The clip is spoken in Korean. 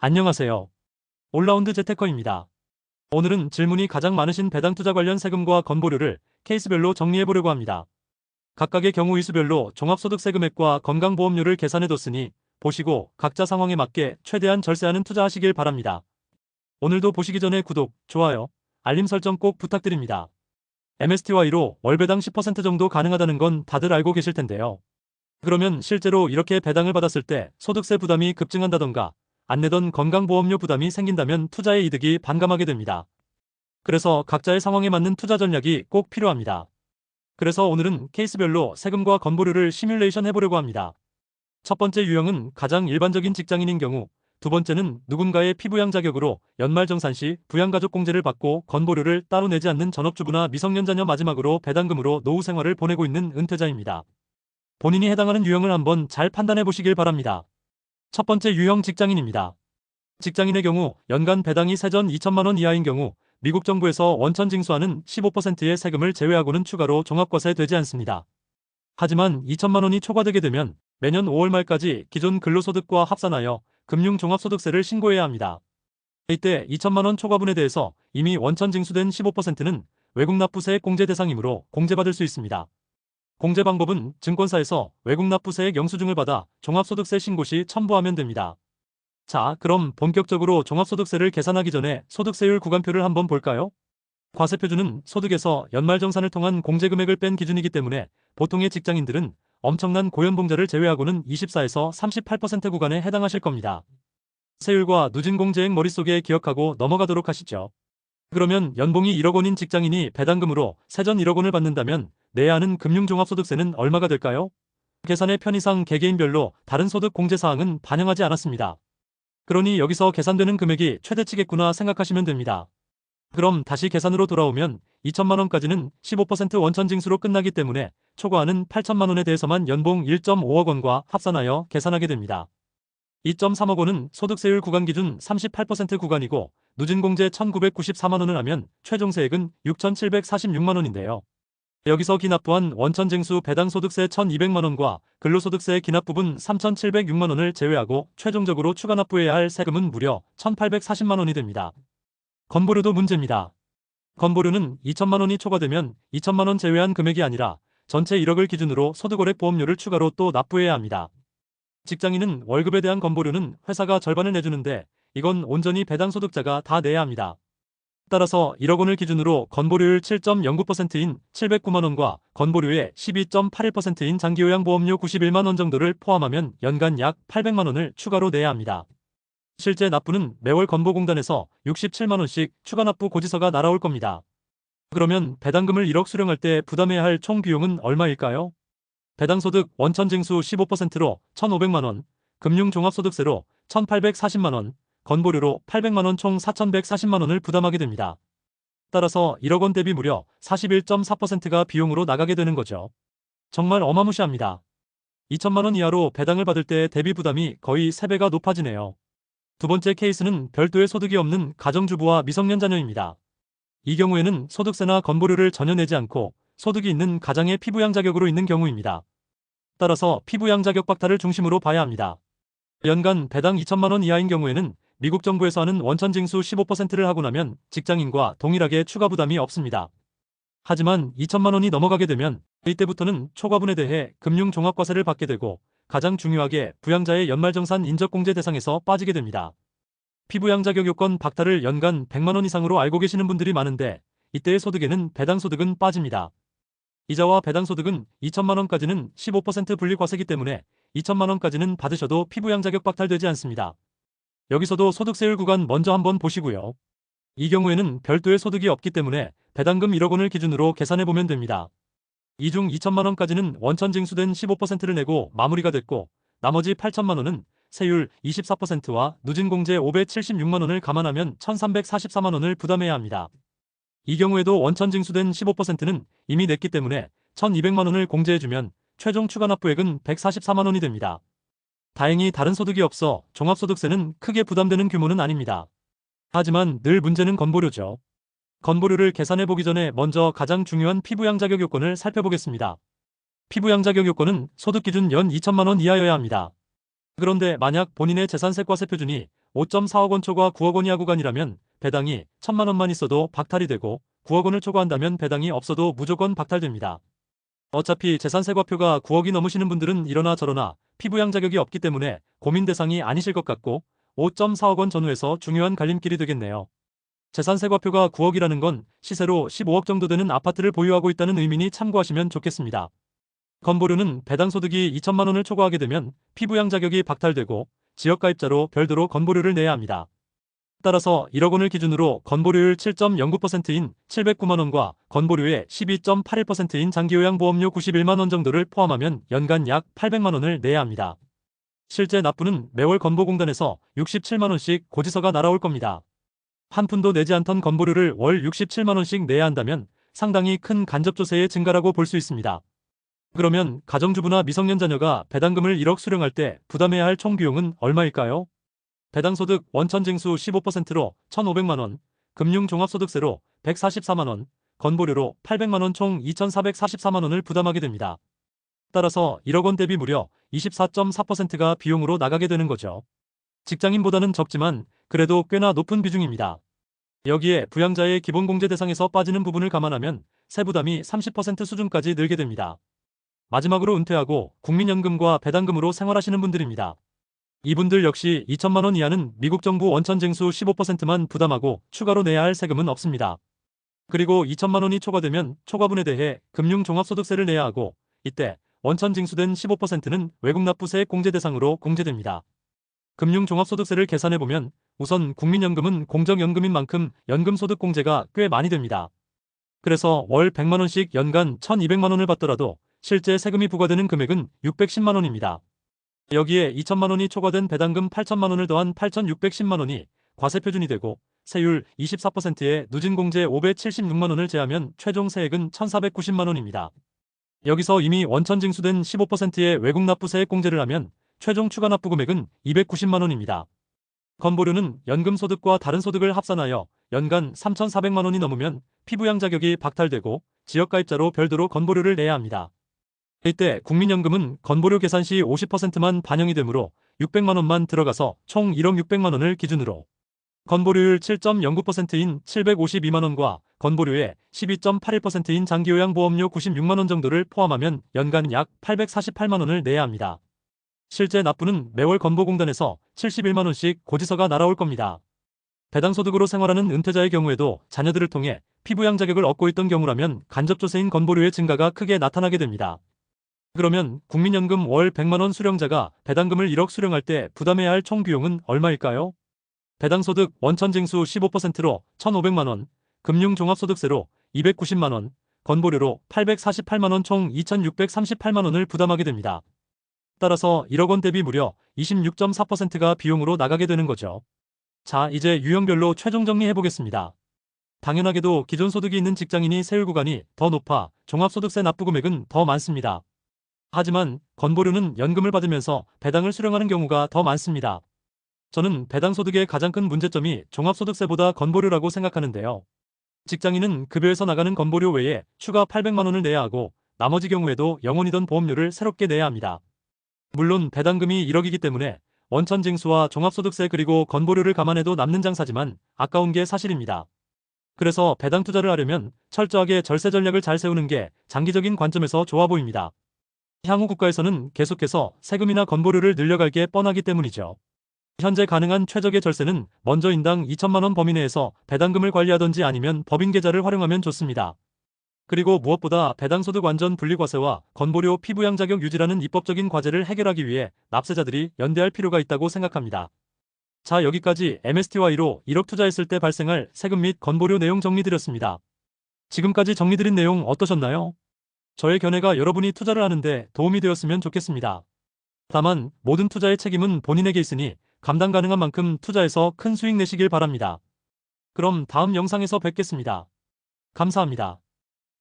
안녕하세요. 올라운드 재테커입니다. 오늘은 질문이 가장 많으신 배당 투자 관련 세금과 건보료를 케이스별로 정리해보려고 합니다. 각각의 경우 이수별로 종합소득세 금액과 건강보험료를 계산해뒀으니 보시고 각자 상황에 맞게 최대한 절세하는 투자하시길 바랍니다. 오늘도 보시기 전에 구독, 좋아요, 알림 설정 꼭 부탁드립니다. MSTY로 월 배당 10% 정도 가능하다는 건 다들 알고 계실 텐데요. 그러면 실제로 이렇게 배당을 받았을 때 소득세 부담이 급증한다던가 안 내던 건강보험료 부담이 생긴다면 투자의 이득이 반감하게 됩니다. 그래서 각자의 상황에 맞는 투자 전략이 꼭 필요합니다. 그래서 오늘은 케이스별로 세금과 건보료를 시뮬레이션 해보려고 합니다. 첫 번째 유형은 가장 일반적인 직장인인 경우, 두 번째는 누군가의 피부양 자격으로 연말정산 시 부양가족공제를 받고 건보료를 따로 내지 않는 전업주부나 미성년자녀 마지막으로 배당금으로 노후 생활을 보내고 있는 은퇴자입니다. 본인이 해당하는 유형을 한번 잘 판단해 보시길 바랍니다. 첫 번째 유형 직장인입니다. 직장인의 경우 연간 배당이 세전 2천만원 이하인 경우 미국 정부에서 원천 징수하는 15%의 세금을 제외하고는 추가로 종합과세 되지 않습니다. 하지만 2천만원이 초과되게 되면 매년 5월 말까지 기존 근로소득과 합산하여 금융종합소득세를 신고해야 합니다. 이때 2천만원 초과분에 대해서 이미 원천 징수된 15%는 외국 납부세액 공제 대상이므로 공제받을 수 있습니다. 공제 방법은 증권사에서 외국 납부세액 영수증을 받아 종합소득세 신고 시 첨부하면 됩니다. 자, 그럼 본격적으로 종합소득세를 계산하기 전에 소득세율 구간표를 한번 볼까요? 과세표준은 소득에서 연말정산을 통한 공제금액을 뺀 기준이기 때문에 보통의 직장인들은 엄청난 고연봉자를 제외하고는 24에서 38% 구간에 해당하실 겁니다. 세율과 누진 공제액 머릿속에 기억하고 넘어가도록 하시죠. 그러면 연봉이 1억 원인 직장인이 배당금으로 세전 1억 원을 받는다면 내야 하는 금융종합소득세는 얼마가 될까요? 계산의 편의상 개개인별로 다른 소득 공제 사항은 반영하지 않았습니다. 그러니 여기서 계산되는 금액이 최대치겠구나 생각하시면 됩니다. 그럼 다시 계산으로 돌아오면 2천만 원까지는 15% 원천 징수로 끝나기 때문에 초과하는 8천만 원에 대해서만 연봉 1.5억 원과 합산하여 계산하게 됩니다. 2.3억 원은 소득세율 구간 기준 38% 구간이고 누진 공제 1,994만 원을 하면 최종 세액은 6,746만 원인데요. 여기서 기납부한 원천징수 배당소득세 1,200만원과 근로소득세 기납 부분 3,706만원을 제외하고 최종적으로 추가 납부해야 할 세금은 무려 1,840만원이 됩니다. 건보료도 문제입니다. 건보료는 2천만원이 초과되면 2천만원 제외한 금액이 아니라 전체 1억을 기준으로 소득월액 보험료를 추가로 또 납부해야 합니다. 직장인은 월급에 대한 건보료는 회사가 절반을 내주는데 이건 온전히 배당소득자가 다 내야 합니다. 따라서 1억 원을 기준으로 건보료율 7.09%인 709만 원과 건보료의 12.81%인 장기요양보험료 91만 원 정도를 포함하면 연간 약 800만 원을 추가로 내야 합니다. 실제 납부는 매월 건보공단에서 67만 원씩 추가 납부 고지서가 날아올 겁니다. 그러면 배당금을 1억 수령할 때 부담해야 할 총 비용은 얼마일까요? 배당소득 원천징수 15%로 1,500만 원, 금융종합소득세로 1,840만 원, 건보료로 800만원 총 4,140만원을 부담하게 됩니다. 따라서 1억 원 대비 무려 41.4%가 비용으로 나가게 되는 거죠. 정말 어마무시합니다. 2천만원 이하로 배당을 받을 때 대비 부담이 거의 3배가 높아지네요. 두 번째 케이스는 별도의 소득이 없는 가정주부와 미성년 자녀입니다. 이 경우에는 소득세나 건보료를 전혀 내지 않고 소득이 있는 가장의 피부양 자격으로 있는 경우입니다. 따라서 피부양 자격 박탈을 중심으로 봐야 합니다. 연간 배당 2천만원 이하인 경우에는 미국 정부에서 하는 원천 징수 15%를 하고 나면 직장인과 동일하게 추가 부담이 없습니다. 하지만 2천만 원이 넘어가게 되면 이때부터는 초과분에 대해 금융종합과세를 받게 되고 가장 중요하게 부양자의 연말정산 인적공제 대상에서 빠지게 됩니다. 피부양 자격 요건 박탈을 연간 100만 원 이상으로 알고 계시는 분들이 많은데 이때의 소득에는 배당소득은 빠집니다. 이자와 배당소득은 2천만 원까지는 15% 분리과세기 때문에 2천만 원까지는 받으셔도 피부양 자격 박탈되지 않습니다. 여기서도 소득세율 구간 먼저 한번 보시고요. 이 경우에는 별도의 소득이 없기 때문에 배당금 1억 원을 기준으로 계산해 보면 됩니다. 이 중 2천만 원까지는 원천 징수된 15%를 내고 마무리가 됐고 나머지 8천만 원은 세율 24%와 누진 공제 576만 원을 감안하면 1344만 원을 부담해야 합니다. 이 경우에도 원천 징수된 15%는 이미 냈기 때문에 1200만 원을 공제해주면 최종 추가 납부액은 144만 원이 됩니다. 다행히 다른 소득이 없어 종합소득세는 크게 부담되는 규모는 아닙니다. 하지만 늘 문제는 건보료죠. 건보료를 계산해보기 전에 먼저 가장 중요한 피부양 자격 요건을 살펴보겠습니다. 피부양 자격 요건은 소득 기준 연 2천만원 이하여야 합니다. 그런데 만약 본인의 재산세과세 표준이 5.4억 원 초과 9억 원 이하 구간이라면 배당이 1천만 원만 있어도 박탈이 되고 9억 원을 초과한다면 배당이 없어도 무조건 박탈됩니다. 어차피 재산세과표가 9억이 넘으시는 분들은 이러나 저러나 피부양 자격이 없기 때문에 고민 대상이 아니실 것 같고 5.4억 원 전후에서 중요한 갈림길이 되겠네요. 재산세과표가 9억이라는 건 시세로 15억 정도 되는 아파트를 보유하고 있다는 의미니 참고하시면 좋겠습니다. 건보료는 배당소득이 2천만 원을 초과하게 되면 피부양 자격이 박탈되고 지역가입자로 별도로 건보료를 내야 합니다. 따라서 1억 원을 기준으로 건보료율 7.09%인 709만 원과 건보료의 12.81%인 장기요양보험료 91만 원 정도를 포함하면 연간 약 800만 원을 내야 합니다. 실제 납부는 매월 건보공단에서 67만 원씩 고지서가 날아올 겁니다. 한 푼도 내지 않던 건보료를 월 67만 원씩 내야 한다면 상당히 큰 간접조세의 증가라고 볼 수 있습니다. 그러면 가정주부나 미성년 자녀가 배당금을 1억 수령할 때 부담해야 할 총 비용은 얼마일까요? 배당소득 원천징수 15%로 1,500만원, 금융종합소득세로 144만원, 건보료로 800만원 총 2,444만원을 부담하게 됩니다. 따라서 1억원 대비 무려 24.4%가 비용으로 나가게 되는 거죠. 직장인보다는 적지만 그래도 꽤나 높은 비중입니다. 여기에 부양자의 기본공제 대상에서 빠지는 부분을 감안하면 세부담이 30% 수준까지 늘게 됩니다. 마지막으로 은퇴하고 국민연금과 배당금으로 생활하시는 분들입니다. 이분들 역시 2천만 원 이하는 미국 정부 원천 징수 15%만 부담하고 추가로 내야 할 세금은 없습니다. 그리고 2천만 원이 초과되면 초과분에 대해 금융종합소득세를 내야 하고 이때 원천 징수된 15%는 외국 납부세 공제 대상으로 공제됩니다. 금융종합소득세를 계산해보면 우선 국민연금은 공적연금인 만큼 연금소득 공제가 꽤 많이 됩니다. 그래서 월 100만원씩 연간 1200만원을 받더라도 실제 세금이 부과되는 금액은 610만원입니다. 여기에 2천만 원이 초과된 배당금 8천만 원을 더한 8,610만 원이 과세 표준이 되고 세율 24%에 누진공제 576만 원을 제하면 최종 세액은 1,490만 원입니다. 여기서 이미 원천 징수된 15%의 외국 납부 세액 공제를 하면 최종 추가 납부 금액은 290만 원입니다. 건보료는 연금 소득과 다른 소득을 합산하여 연간 3,400만 원이 넘으면 피부양 자격이 박탈되고 지역가입자로 별도로 건보료를 내야 합니다. 이때 국민연금은 건보료 계산 시 50%만 반영이 되므로 600만원만 들어가서 총 1억 600만원을 기준으로 건보료율 7.09%인 752만원과 건보료의 12.81%인 장기요양보험료 96만원 정도를 포함하면 연간 약 848만원을 내야 합니다. 실제 납부는 매월 건보공단에서 71만원씩 고지서가 날아올 겁니다. 배당소득으로 생활하는 은퇴자의 경우에도 자녀들을 통해 피부양 자격을 얻고 있던 경우라면 간접조세인 건보료의 증가가 크게 나타나게 됩니다. 그러면 국민연금 월 100만원 수령자가 배당금을 1억 수령할 때 부담해야 할 총 비용은 얼마일까요? 배당소득 원천징수 15%로 1,500만원, 금융종합소득세로 290만원, 건보료로 848만원 총 2,638만원을 부담하게 됩니다. 따라서 1억원 대비 무려 26.4%가 비용으로 나가게 되는 거죠. 자, 이제 유형별로 최종 정리해보겠습니다. 당연하게도 기존 소득이 있는 직장인이 세율 구간이 더 높아 종합소득세 납부 금액은 더 많습니다. 하지만 건보료는 연금을 받으면서 배당을 수령하는 경우가 더 많습니다. 저는 배당소득의 가장 큰 문제점이 종합소득세보다 건보료라고 생각하는데요. 직장인은 급여에서 나가는 건보료 외에 추가 800만원을 내야 하고 나머지 경우에도 영원이던 보험료를 새롭게 내야 합니다. 물론 배당금이 1억이기 때문에 원천 징수와 종합소득세 그리고 건보료를 감안해도 남는 장사지만 아까운 게 사실입니다. 그래서 배당 투자를 하려면 철저하게 절세 전략을 잘 세우는 게 장기적인 관점에서 좋아 보입니다. 향후 국가에서는 계속해서 세금이나 건보료를 늘려갈 게 뻔하기 때문이죠. 현재 가능한 최적의 절세는 먼저 인당 2천만원 범위 내에서 배당금을 관리하던지 아니면 법인 계좌를 활용하면 좋습니다. 그리고 무엇보다 배당소득 완전 분리과세와 건보료 피부양 자격 유지라는 입법적인 과제를 해결하기 위해 납세자들이 연대할 필요가 있다고 생각합니다. 자 여기까지 MSTY 로 1억 투자했을 때 발생할 세금 및 건보료 내용 정리드렸습니다. 지금까지 정리드린 내용 어떠셨나요? 저의 견해가 여러분이 투자를 하는데 도움이 되었으면 좋겠습니다. 다만 모든 투자의 책임은 본인에게 있으니 감당 가능한 만큼 투자해서 큰 수익 내시길 바랍니다. 그럼 다음 영상에서 뵙겠습니다. 감사합니다.